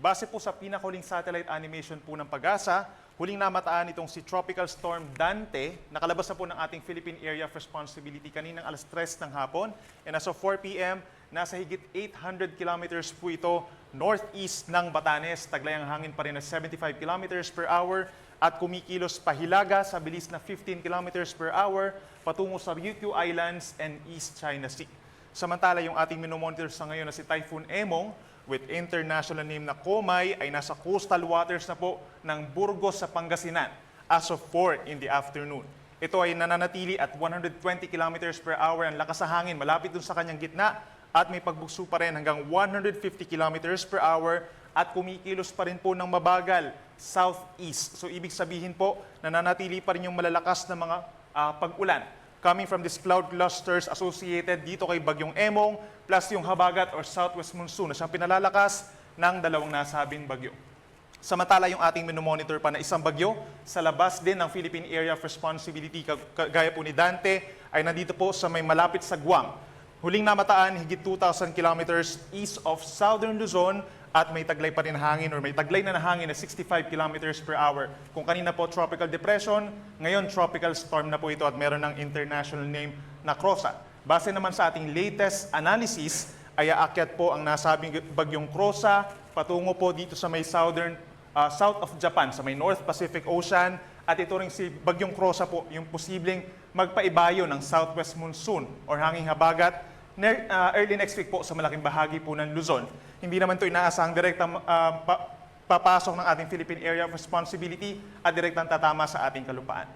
Base po sa pinakahuling satellite animation po ng pag-asa, huling namataan itong si Tropical Storm Dante. Nakalabas na po ng ating Philippine Area of Responsibility kaninang alas 3 ng hapon. And as of 4 p.m., nasa higit 800 kilometers po ito northeast ng Batanes. Taglay ang hangin pa rin na 75 kilometers per hour at kumikilos pahilaga sa bilis na 15 kilometers per hour patungo sa Ryukyu Islands and East China Sea. Samantala, yung ating minomonitor sa ngayon na si Typhoon Emong with international name na Komay ay nasa coastal waters na po ng Burgos sa Pangasinan as of 4 in the afternoon. Ito ay nananatili at 120 kilometers per hour ang lakas sa hangin malapit dun sa kanyang gitna at may pagbugso pa rin hanggang 150 kilometers per hour at kumikilos pa rin po ng mabagal southeast. So ibig sabihin po, nananatili pa rin yung malalakas na mga ah, pag-ulan coming from these cloud clusters associated dito kay Bagyong Emong plus yung habagat or southwest monsoon na siyang pinalalakas ng dalawang nasabing bagyo. Samantala yung ating minomonitor pa na isang bagyo sa labas din ng Philippine Area of Responsibility kag- kagaya po ni Dante ay nandito po sa may malapit sa Guam. Huling namataan higit 2,000 kilometers east of southern Luzon at may taglay pa rin hangin or may taglay na hangin na 65 kilometers per hour. Kung kanina po tropical depression, ngayon tropical storm na po ito at meron ng international name na Crosa. Base naman sa ating latest analysis, ay aakyat po ang nasabing bagyong Crosa patungo po dito sa may southern uh, south of Japan, sa may North Pacific Ocean. At ito rin si bagyong Crosa po, yung posibleng magpaibayo ng southwest monsoon or hanging habagat uh, early next week po sa malaking bahagi po ng Luzon. Hindi naman ito inaasahang direktang uh, pa- papasok ng ating Philippine Area of Responsibility at direktang tatama sa ating kalupaan.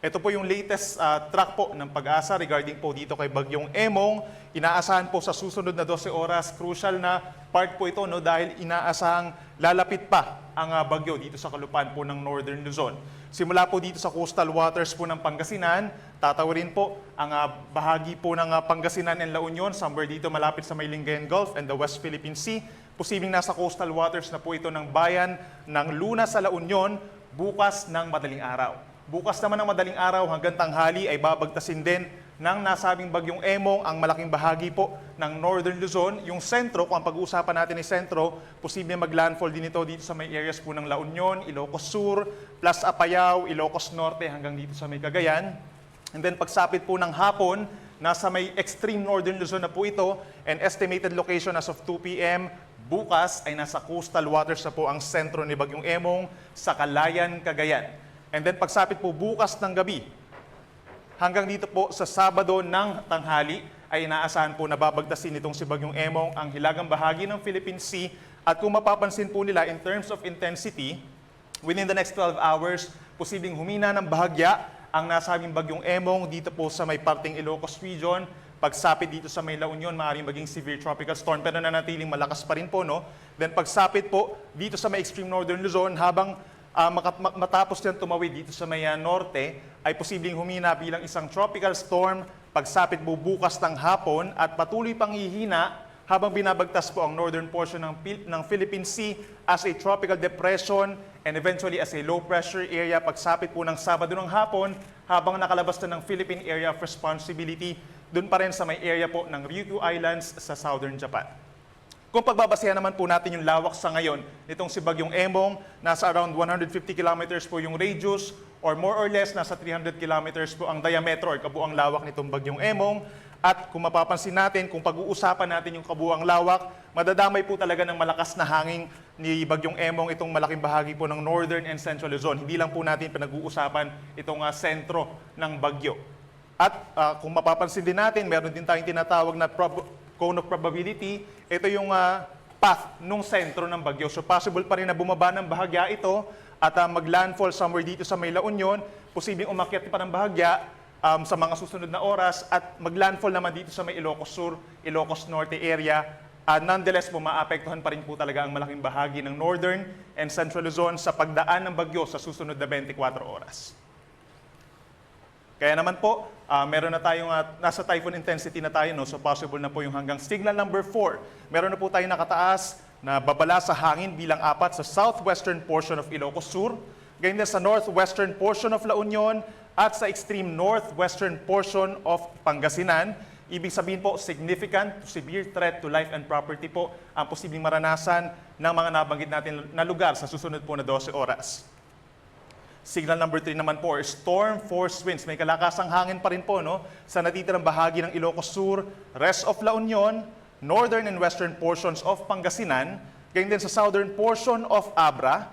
Ito po yung latest uh, track po ng pag-asa regarding po dito kay Bagyong Emong. Inaasahan po sa susunod na 12 oras, crucial na part po ito no, dahil inaasahang lalapit pa ang uh, bagyo dito sa kalupaan po ng Northern Luzon. Simula po dito sa coastal waters po ng Pangasinan, tatawarin po ang uh, bahagi po ng uh, Pangasinan and La Union, somewhere dito malapit sa may Lingayen Gulf and the West Philippine Sea. Posibleng nasa coastal waters na po ito ng bayan ng Luna sa La Union bukas ng madaling araw. Bukas naman ng madaling araw hanggang tanghali ay babagtasin din ng nasabing bagyong Emong ang malaking bahagi po ng Northern Luzon. Yung sentro, kung ang pag-uusapan natin ay sentro, posible mag-landfall din ito dito sa may areas po ng La Union, Ilocos Sur, plus Apayao, Ilocos Norte hanggang dito sa may Cagayan. And then pagsapit po ng hapon, nasa may extreme northern Luzon na po ito, and estimated location as of 2 p.m. Bukas ay nasa coastal waters na po ang sentro ni Bagyong Emong sa Kalayan, Cagayan. And then pagsapit po bukas ng gabi, hanggang dito po sa Sabado ng tanghali, ay inaasahan po na babagtasin itong si Bagyong Emong ang hilagang bahagi ng Philippine Sea. At kung mapapansin po nila in terms of intensity, within the next 12 hours, posibleng humina ng bahagya ang nasabing Bagyong Emong dito po sa may parting Ilocos region. Pagsapit dito sa may La Union, maaaring maging severe tropical storm pero nanatiling malakas pa rin po. No? Then pagsapit po dito sa may extreme northern Luzon habang ma- matapos yan tumawid dito sa may norte, ay posibleng humina bilang isang tropical storm pagsapit po bukas ng hapon at patuloy pang hihina habang binabagtas po ang northern portion ng, Pil- ng Philippine Sea as a tropical depression and eventually as a low pressure area pagsapit po ng Sabado ng hapon habang nakalabas na ng Philippine Area of Responsibility doon pa rin sa may area po ng Ryukyu Islands sa southern Japan. Kung pagbabasehan naman po natin yung lawak sa ngayon nitong si Bagyong Emong, nasa around 150 kilometers po yung radius or more or less nasa 300 kilometers po ang diameter or kabuang lawak nitong Bagyong Emong. At kung mapapansin natin, kung pag-uusapan natin yung kabuang lawak, madadamay po talaga ng malakas na hangin ni Bagyong Emong itong malaking bahagi po ng northern and central Luzon. Hindi lang po natin pinag-uusapan itong ah, sentro ng bagyo. At ah, kung mapapansin din natin, meron din tayong tinatawag na prob- cone of probability. Ito yung ah, path nung sentro ng bagyo. So possible pa rin na bumaba ng bahagya ito at ah, mag-landfall somewhere dito sa may La Union. Posibleng umakyat pa ng bahagya um, sa mga susunod na oras at mag-landfall naman dito sa may Ilocos Sur, Ilocos Norte area. Ah, nonetheless po, maapektuhan pa rin po talaga ang malaking bahagi ng Northern and Central Luzon sa pagdaan ng bagyo sa susunod na 24 oras. Kaya naman po, ah, meron na tayong, ah, nasa typhoon intensity na tayo, no? so possible na po yung hanggang signal number 4. Meron na po tayong nakataas na babala sa hangin bilang apat sa southwestern portion of Ilocos Sur, ganyan din sa northwestern portion of La Union, at sa extreme northwestern portion of Pangasinan. Ibig sabihin po, significant to severe threat to life and property po ang posibleng maranasan ng mga nabanggit natin na lugar sa susunod po na 12 oras. Signal number 3 naman po, storm force winds. May kalakasang hangin pa rin po no, sa natitirang bahagi ng Ilocos Sur, rest of La Union, northern and western portions of Pangasinan, gayon din sa southern portion of Abra,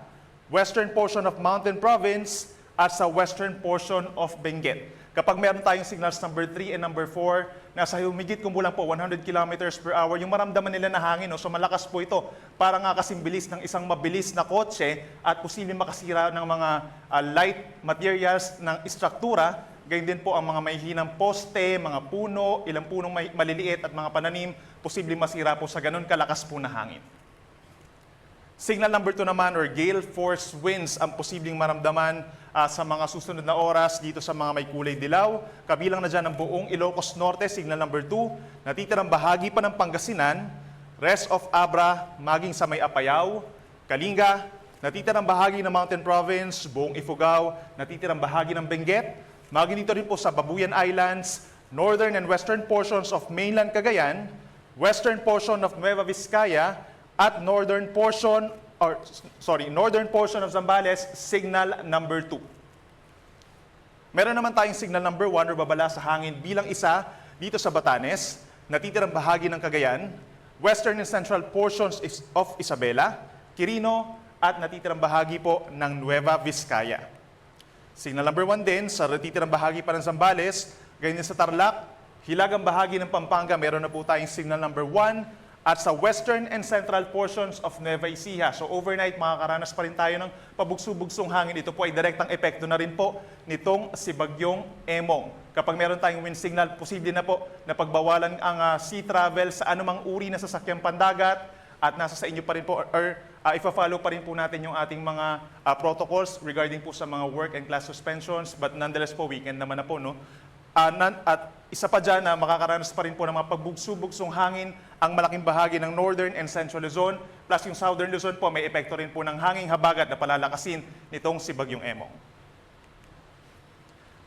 western portion of Mountain Province, at sa western portion of Benguet. Kapag meron tayong signals number 3 and number 4, nasa humigit kumulang po 100 kilometers per hour, yung maramdaman nila na hangin, no? so malakas po ito. Para nga kasing bilis ng isang mabilis na kotse at posibleng makasira ng mga ah, light materials ng istruktura, Ganyan din po ang mga may hinang poste, mga puno, ilang punong maliliit at mga pananim, posibleng masira po sa ganun kalakas po na hangin. Signal number 2 naman or gale force winds ang posibleng maramdaman ah, sa mga susunod na oras dito sa mga may kulay dilaw. Kabilang na dyan ang buong Ilocos Norte, signal number 2. Natitirang bahagi pa ng Pangasinan, rest of Abra, maging sa may Apayao, Kalinga, natitirang bahagi ng Mountain Province, buong Ifugao, natitirang bahagi ng Benguet, maging dito rin po sa Babuyan Islands, northern and western portions of mainland Cagayan, western portion of Nueva Vizcaya, at northern portion or sorry, northern portion of Zambales, signal number 2. Meron naman tayong signal number 1 or babala sa hangin bilang isa dito sa Batanes, natitirang bahagi ng Cagayan, western and central portions of Isabela, Quirino, at natitirang bahagi po ng Nueva Vizcaya. Signal number 1 din sa natitirang bahagi pa ng Zambales, ganyan sa Tarlac, hilagang bahagi ng Pampanga, meron na po tayong signal number 1 at sa western and central portions of Nueva Ecija. So overnight, makakaranas pa rin tayo ng pabugso-bugsong hangin. Ito po ay direktang epekto na rin po nitong si Bagyong Emong. Kapag meron tayong wind signal, posible na po na pagbawalan ang ah, sea travel sa anumang uri na sasakyang pandagat at nasa sa inyo pa rin po or uh, ifa-follow pa rin po natin yung ating mga ah, protocols regarding po sa mga work and class suspensions but nonetheless po weekend naman na po no Ah, nan- at isa pa dyan na makakaranas pa rin po ng mga pagbugso-bugsong hangin ang malaking bahagi ng Northern and Central Luzon. Plus yung Southern Luzon po may epekto rin po ng hanging habagat na palalakasin nitong si Bagyong Emong.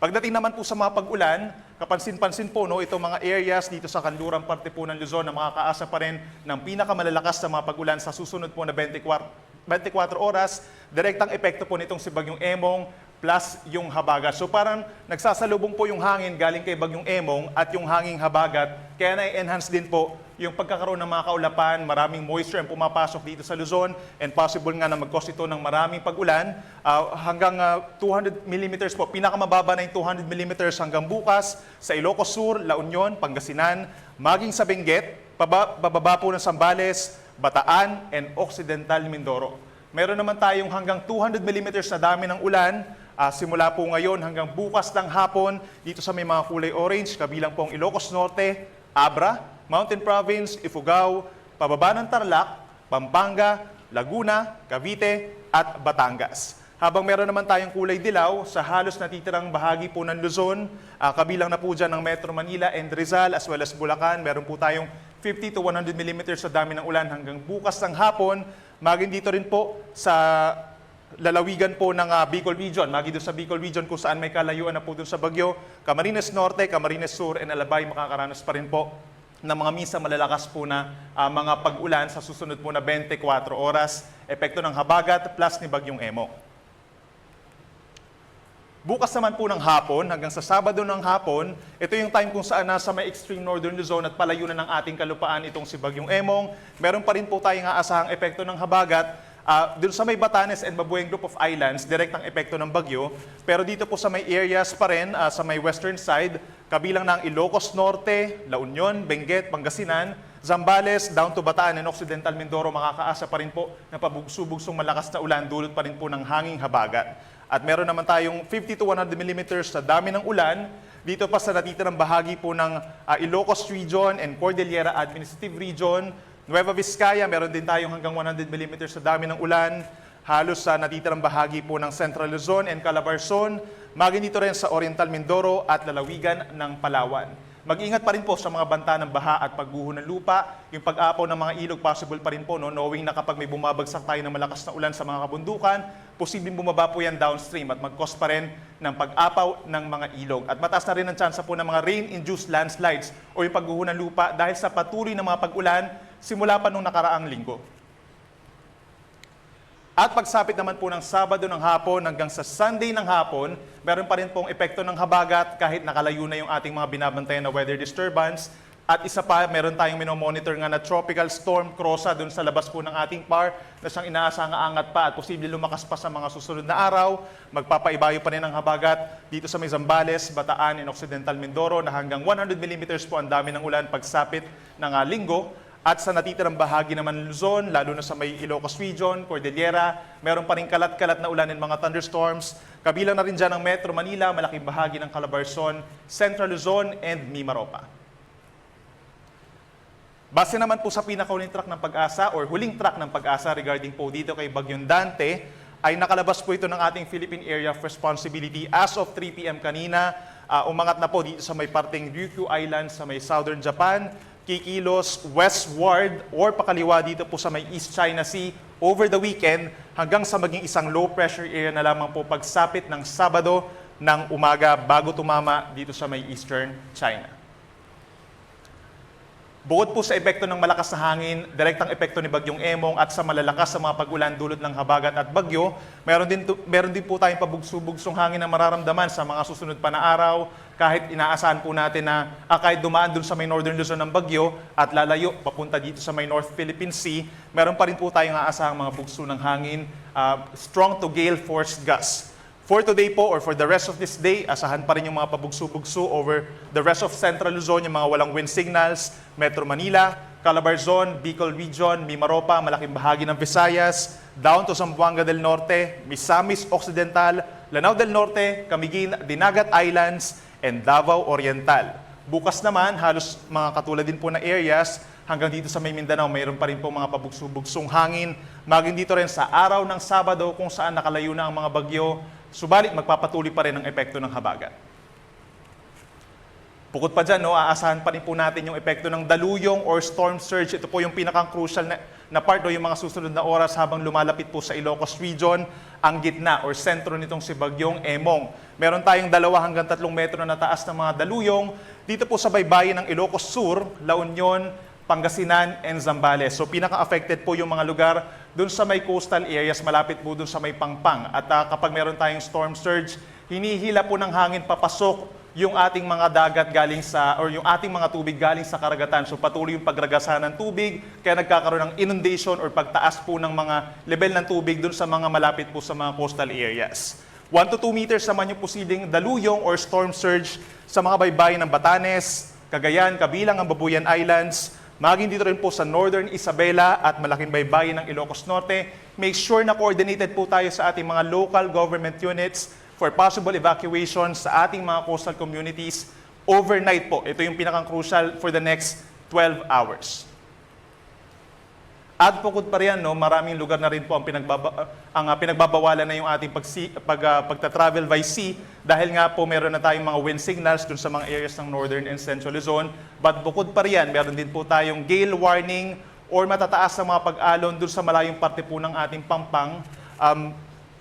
Pagdating naman po sa mga pag-ulan, kapansin-pansin po no, itong mga areas dito sa kanlurang parte po ng Luzon na makakaasa pa rin ng pinakamalalakas na mga pag-ulan sa susunod po na 24, 24 oras. Direktang epekto po nitong si Bagyong Emong plus yung habagat. So parang nagsasalubong po yung hangin galing kay Bagyong Emong at yung hanging habagat. Kaya na-enhance din po yung pagkakaroon ng mga kaulapan, maraming moisture ang pumapasok dito sa Luzon and possible nga na mag-cause ito ng maraming pag-ulan Ah, hanggang ah, 200 millimeters po. Pinakamababa na yung 200 millimeters hanggang bukas sa Ilocos Sur, La Union, Pangasinan, maging sa Benguet, paba, bababa po ng Sambales, Bataan, and Occidental Mindoro. Meron naman tayong hanggang 200 millimeters na dami ng ulan ah, simula po ngayon hanggang bukas ng hapon dito sa may mga kulay orange, kabilang po ang Ilocos Norte, Abra, Mountain Province, Ifugao, pababa ng Tarlac, Pampanga, Laguna, Cavite, at Batangas. Habang meron naman tayong kulay dilaw sa halos natitirang bahagi po ng Luzon, ah, kabilang na po dyan ng Metro Manila and Rizal as well as Bulacan, meron po tayong 50 to 100 millimeters sa dami ng ulan hanggang bukas ng hapon. Maging dito rin po sa lalawigan po ng ah, Bicol Region, magi doon sa Bicol Region kung saan may kalayuan na po doon sa Bagyo, Camarines Norte, Camarines Sur, and Alabay, makakaranas pa rin po ng mga misa malalakas po na ah, mga pag-ulan sa susunod po na 24 oras, epekto ng habagat plus ni Bagyong Emo. Bukas naman po ng hapon, hanggang sa Sabado ng hapon, ito yung time kung saan nasa may extreme northern Luzon at palayo na ng ating kalupaan itong si Bagyong Emong. Meron pa rin po tayong aasahang epekto ng habagat. Ah, doon sa may Batanes and Babueng Group of Islands, direktang epekto ng bagyo. Pero dito po sa may areas pa rin, ah, sa may western side, kabilang ng Ilocos Norte, La Union, Benguet, Pangasinan, Zambales, down to Bataan and Occidental Mindoro, makakaasa pa rin po na pabugso-bugsong malakas na ulan, dulot pa rin po ng hanging habagat. At meron naman tayong 50 to 100 millimeters sa dami ng ulan dito pa sa natitirang bahagi po ng ah, Ilocos Region and Cordillera Administrative Region. Nueva Vizcaya, meron din tayong hanggang 100 millimeters sa dami ng ulan. Halos sa natitirang bahagi po ng Central Luzon and Calabarzon. Maging dito rin sa Oriental Mindoro at lalawigan ng Palawan. Mag-ingat pa rin po sa mga banta ng baha at pagguho ng lupa, yung pag-apaw ng mga ilog possible pa rin po, no? knowing na kapag may bumabagsak tayo ng malakas na ulan sa mga kabundukan, posibleng bumaba po yan downstream at mag-cause pa rin ng pag-apaw ng mga ilog. At mataas na rin ang tsansa po ng mga rain-induced landslides o yung pagguho ng lupa dahil sa patuloy na mga pag-ulan simula pa nung nakaraang linggo. At pagsapit naman po ng Sabado ng hapon hanggang sa Sunday ng hapon, meron pa rin pong epekto ng habagat kahit nakalayo na yung ating mga binabantayan na weather disturbance. At isa pa, meron tayong minomonitor nga na tropical storm Crossa dun sa labas po ng ating par na siyang inaasang angat pa at posible lumakas pa sa mga susunod na araw. Magpapaibayo pa rin ang habagat dito sa may Bataan, and Occidental Mindoro na hanggang 100 millimeters po ang dami ng ulan pagsapit ng ah, linggo. At sa natitirang bahagi naman ng Luzon, lalo na sa may Ilocos Region, Cordillera, meron pa rin kalat-kalat na ulan and mga thunderstorms. Kabilang na rin dyan ang Metro Manila, malaking bahagi ng Calabarzon, Central Luzon, and Mimaropa. Base naman po sa pinakahuling track ng pag-asa or huling track ng pag-asa regarding po dito kay Bagyong Dante, ay nakalabas po ito ng ating Philippine Area of Responsibility as of 3 p.m. kanina. Ah, umangat na po dito sa may parteng Ryukyu Island sa may southern Japan, kikilos westward or pakaliwa dito po sa may East China Sea over the weekend hanggang sa maging isang low pressure area na lamang po pagsapit ng Sabado ng umaga bago tumama dito sa may Eastern China. Bukod po sa epekto ng malakas na hangin, direktang epekto ni Bagyong Emong at sa malalakas sa mga pag-ulan dulot ng habagat at bagyo, meron din, meron din po tayong pabugso-bugsong hangin na mararamdaman sa mga susunod pa na araw, kahit inaasahan po natin na ah, kahit dumaan dun sa may northern Luzon ng bagyo at lalayo papunta dito sa may North Philippine Sea, meron pa rin po tayong aasahang mga bugso ng hangin, ah, strong to gale force gusts. For today po or for the rest of this day, asahan pa rin yung mga pabugso-bugso over the rest of Central Luzon, yung mga walang wind signals, Metro Manila, Calabarzon, Bicol Region, Mimaropa, malaking bahagi ng Visayas, down to Zamboanga del Norte, Misamis Occidental, Lanao del Norte, Camiguin, Dinagat Islands, and Davao Oriental. Bukas naman, halos mga katulad din po na areas, hanggang dito sa may Mindanao, mayroon pa rin po mga pabugso-bugsong hangin. Maging dito rin sa araw ng Sabado kung saan nakalayo na ang mga bagyo, subalit magpapatuloy pa rin ang epekto ng habagat. Bukod pa dyan, no, aasahan pa rin po natin yung epekto ng daluyong or storm surge. Ito po yung pinakang-crucial na, na part o yung mga susunod na oras habang lumalapit po sa Ilocos Region, ang gitna or sentro nitong si Bagyong Emong. Meron tayong dalawa hanggang tatlong metro na taas ng mga daluyong dito po sa baybayin ng Ilocos Sur, La Union, Pangasinan, and Zambales. So pinaka-affected po yung mga lugar dun sa may coastal areas, malapit po dun sa may Pangpang. At ah, kapag meron tayong storm surge, hinihila po ng hangin papasok yung ating mga dagat galing sa, or yung ating mga tubig galing sa karagatan. So patuloy yung pagragasa ng tubig, kaya nagkakaroon ng inundation or pagtaas po ng mga level ng tubig dun sa mga malapit po sa mga coastal areas. 1 to 2 meters naman yung posibleng daluyong or storm surge sa mga baybayin ng Batanes, Cagayan, kabilang ang Babuyan Islands, maging dito rin po sa Northern Isabela at malaking baybayin ng Ilocos Norte. Make sure na coordinated po tayo sa ating mga local government units for possible evacuation sa ating mga coastal communities overnight po. Ito yung pinakang crucial for the next 12 hours. At bukod pa riyan, no, maraming lugar na rin po ang, pinagbaba, ang ah, pinagbabawalan na yung ating pag, pag, ah, pagta-travel by sea dahil nga po meron na tayong mga wind signals dun sa mga areas ng Northern and Central Luzon. But bukod pa riyan, meron din po tayong gale warning or matataas na mga pag-alon dun sa malayong parte po ng ating pampang. Um,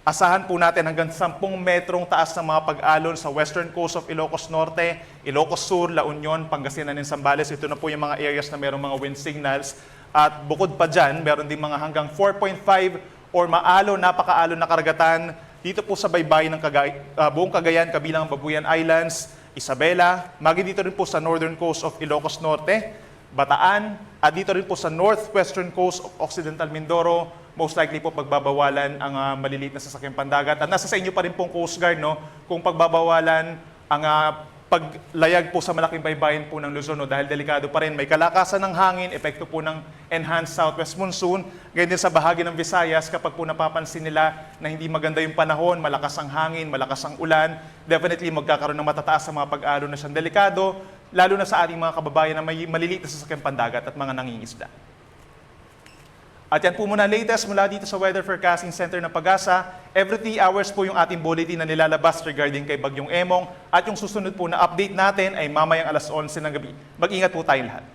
asahan po natin hanggang 10 metrong taas ng mga pag-alon sa western coast of Ilocos Norte, Ilocos Sur, La Union, Pangasinan, and Zambales. Ito na po yung mga areas na merong mga wind signals. At bukod pa dyan, meron din mga hanggang 4.5 or maalo, napakaalo na karagatan dito po sa baybayin ng Kagay, ah, buong Cagayan, kabilang ang Babuyan Islands, Isabela, magi dito rin po sa northern coast of Ilocos Norte, Bataan, at dito rin po sa northwestern coast of Occidental Mindoro, most likely po pagbabawalan ang ah, maliliit na sasakyang pandagat. At nasa sa inyo pa rin pong Coast Guard, no, kung pagbabawalan ang ah, paglayag po sa malaking baybayin po ng Luzon, no, dahil delikado pa rin. May kalakasan ng hangin, epekto po ng enhanced southwest monsoon. Ganyan din sa bahagi ng Visayas, kapag po napapansin nila na hindi maganda yung panahon, malakas ang hangin, malakas ang ulan, definitely magkakaroon ng matataas sa mga pag-alo na siyang delikado, lalo na sa ating mga kababayan na may maliliit na sasakyang pandagat at mga nangingisda. At yan po muna latest mula dito sa Weather Forecasting Center ng Pag-asa. Every 3 hours po yung ating bulletin na nilalabas regarding kay Bagyong Emong. At yung susunod po na update natin ay mamayang alas 11 ng gabi. Mag-ingat po tayong lahat.